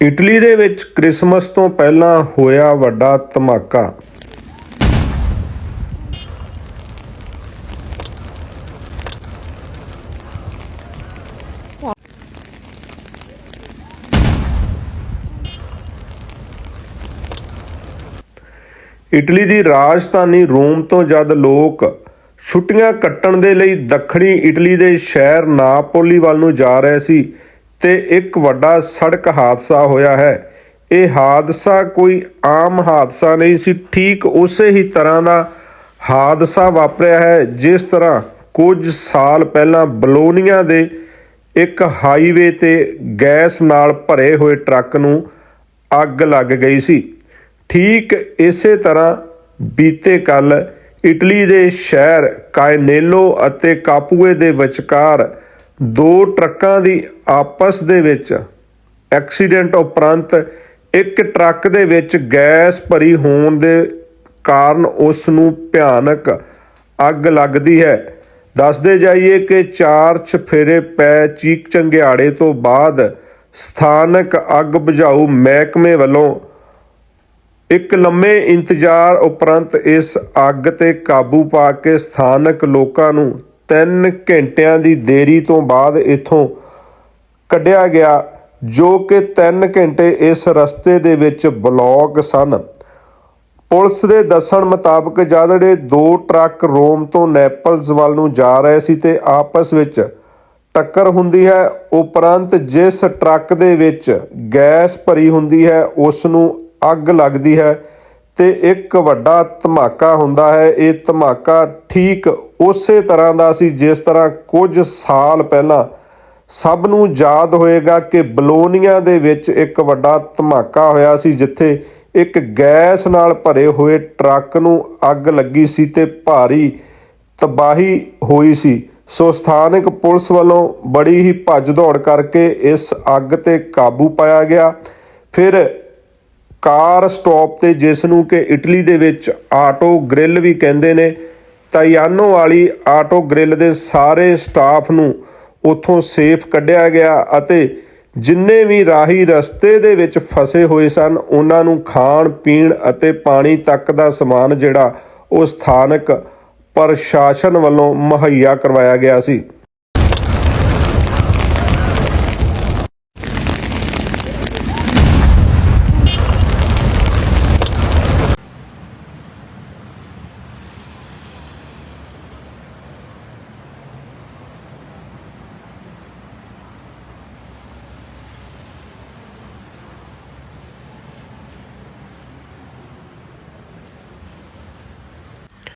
Italy ਦੇ ਵਿੱਚ Christmas ਤੋਂ ਪਹਿਲਾਂ ਹੋਇਆ ਵੱਡਾ ਧਮਾਕਾ। ਇਟਲੀ ਦੀ ਰਾਜਧਾਨੀ ਰੋਮ ਤੋਂ ਜਦ ਲੋਕ ਛੁੱਟੀਆਂ ਕੱਟਣ ਦੇ ਲਈ ਦੱਖਣੀ ਇਟਲੀ ਦੇ ਸ਼ਹਿਰ ਨਾਪੋਲੀ ਵੱਲ ਨੂੰ ਜਾ ਰਹੇ ਸੀ ਤੇ ਇੱਕ ਵੱਡਾ ਸੜਕ ਹਾਦਸਾ ਹੋਇਆ ਹੈ। ਇਹ ਹਾਦਸਾ ਕੋਈ ਆਮ ਹਾਦਸਾ ਨਹੀਂ ਸੀ, ਠੀਕ ਉਸੇ ਹੀ ਤਰ੍ਹਾਂ ਦਾ ਹਾਦਸਾ ਵਾਪਰਿਆ ਹੈ, ਜਿਸ ਤਰ੍ਹਾਂ ਕੁਝ ਸਾਲ ਪਹਿਲਾਂ ਬਲੋਨੀਆ ਦੇ ਇੱਕ ਹਾਈਵੇ ਤੇ ਗੈਸ ਨਾਲ ਭਰੇ ਹੋਏ ਟਰੱਕ ਨੂੰ ਅੱਗ ਲੱਗ ਗਈ ਸੀ। ਠੀਕ ਇਸੇ ਤਰ੍ਹਾਂ ਬੀਤੇ ਕੱਲ ਇਟਲੀ ਦੇ ਸ਼ਹਿਰ ਕਾਇਨੇਲੋ ਅਤੇ ਕਾਪੂਏ ਦੇ ਵਿਚਕਾਰ ਦੋ ਟਰੱਕਾਂ ਦੀ ਆਪਸ ਦੇ ਵਿੱਚ ਐਕਸੀਡੈਂਟ ਉਪਰੰਤ ਇੱਕ ਟਰੱਕ ਦੇ ਵਿੱਚ ਗੈਸ ਭਰੀ ਹੋਣ ਦੇ ਕਾਰਨ ਉਸ ਨੂੰ ਭਿਆਨਕ ਅੱਗ ਲੱਗਦੀ ਹੈ। ਦੱਸਦੇ ਜਾਈਏ ਕਿ ਚਾਰ ਛਫੇਰੇ ਪੈ ਚੀਕ ਚੰਗਿਆੜੇ ਤੋਂ ਬਾਅਦ ਸਥਾਨਕ ਅੱਗ ਬੁਝਾਊ ਮਹਿਕਮੇ ਵੱਲੋਂ ਇੱਕ ਲੰਮੇ ਇੰਤਜ਼ਾਰ ਉਪਰੰਤ ਇਸ ਅੱਗ ਤੇ ਕਾਬੂ ਪਾ ਕੇ ਸਥਾਨਕ ਲੋਕਾਂ ਨੂੰ 3 ਘੰਟਿਆਂ ਦੀ ਦੇਰੀ ਤੋਂ ਬਾਅਦ ਇੱਥੋਂ ਕੱਢਿਆ ਗਿਆ, ਜੋ ਕਿ 3 ਘੰਟੇ ਇਸ ਰਸਤੇ ਦੇ ਵਿੱਚ ਬਲੌਕ ਸਨ। ਪੁਲਿਸ ਦੇ ਦੱਸਣ ਮੁਤਾਬਕ ਜਿਹੜੇ ਦੋ ਟਰੱਕ ਰੋਮ ਤੋਂ ਨੈਪਲਸ ਵੱਲ ਨੂੰ ਜਾ ਰਹੇ ਸੀ ਤੇ ਆਪਸ ਵਿੱਚ ਟੱਕਰ ਹੁੰਦੀ ਹੈ, ਉਪਰੰਤ ਜਿਸ ਟਰੱਕ ਦੇ ਵਿੱਚ ਗੈਸ ਭਰੀ ਹੁੰਦੀ ਹੈ, ਉਸ ਨੂੰ ਅੱਗ ਲੱਗਦੀ ਹੈ। ਤੇ ਇੱਕ ਵੱਡਾ ਧਮਾਕਾ ਹੁੰਦਾ ਹੈ। ਇਹ ਧਮਾਕਾ ਠੀਕ ਉਸੇ ਤਰ੍ਹਾਂ ਦਾ ਸੀ ਜਿਸ ਤਰ੍ਹਾਂ ਕੁਝ ਸਾਲ ਪਹਿਲਾਂ ਸਭ ਨੂੰ ਯਾਦ ਹੋਏਗਾ ਕਿ ਬਲੋਨੀਆ ਦੇ ਵਿੱਚ ਇੱਕ ਵੱਡਾ ਧਮਾਕਾ ਹੋਇਆ ਸੀ, ਜਿੱਥੇ ਇੱਕ ਗੈਸ ਨਾਲ ਭਰੇ ਹੋਏ ਟਰੱਕ ਨੂੰ ਅੱਗ ਲੱਗੀ ਸੀ ਤੇ ਭਾਰੀ ਤਬਾਹੀ ਹੋਈ ਸੀ। ਸੋ ਸਥਾਨਕ ਪੁਲਿਸ ਵੱਲੋਂ ਬੜੀ ਹੀ ਭੱਜ ਦੌੜ ਕਰਕੇ ਇਸ ਅੱਗ ਤੇ ਕਾਬੂ ਪਾਇਆ ਗਿਆ। ਫਿਰ ਕਾਰ ਸਟਾਪ ਤੇ ਜਿਸ ਨੂੰ ਕਿ ਇਟਲੀ ਦੇ ਵਿੱਚ ਆਟੋ ਗ੍ਰਿਲ ਵੀ ਕਹਿੰਦੇ ਨੇ ਤਾਈਆਨੋ ਵਾਲੀ ਆਟੋ ਗ੍ਰਿਲ ਦੇ ਸਾਰੇ ਸਟਾਫ ਨੂੰ ਉੱਥੋਂ ਸੇਫ ਕੱਢਿਆ ਗਿਆ ਅਤੇ ਜਿੰਨੇ ਵੀ ਰਾਹੀ ਰਸਤੇ ਦੇ ਵਿੱਚ ਫਸੇ ਹੋਏ ਸਨ, ਉਹਨਾਂ ਨੂੰ ਖਾਣ, ਪੀਣ ਅਤੇ ਪਾਣੀ ਤੱਕ ਦਾ ਸਮਾਨ ਜਿਹੜਾ ਉਹ ਸਥਾਨਕ ਪ੍ਰਸ਼ਾਸਨ ਵੱਲੋਂ ਮੁਹੱਈਆ ਕਰਵਾਇਆ ਗਿਆ ਸੀ।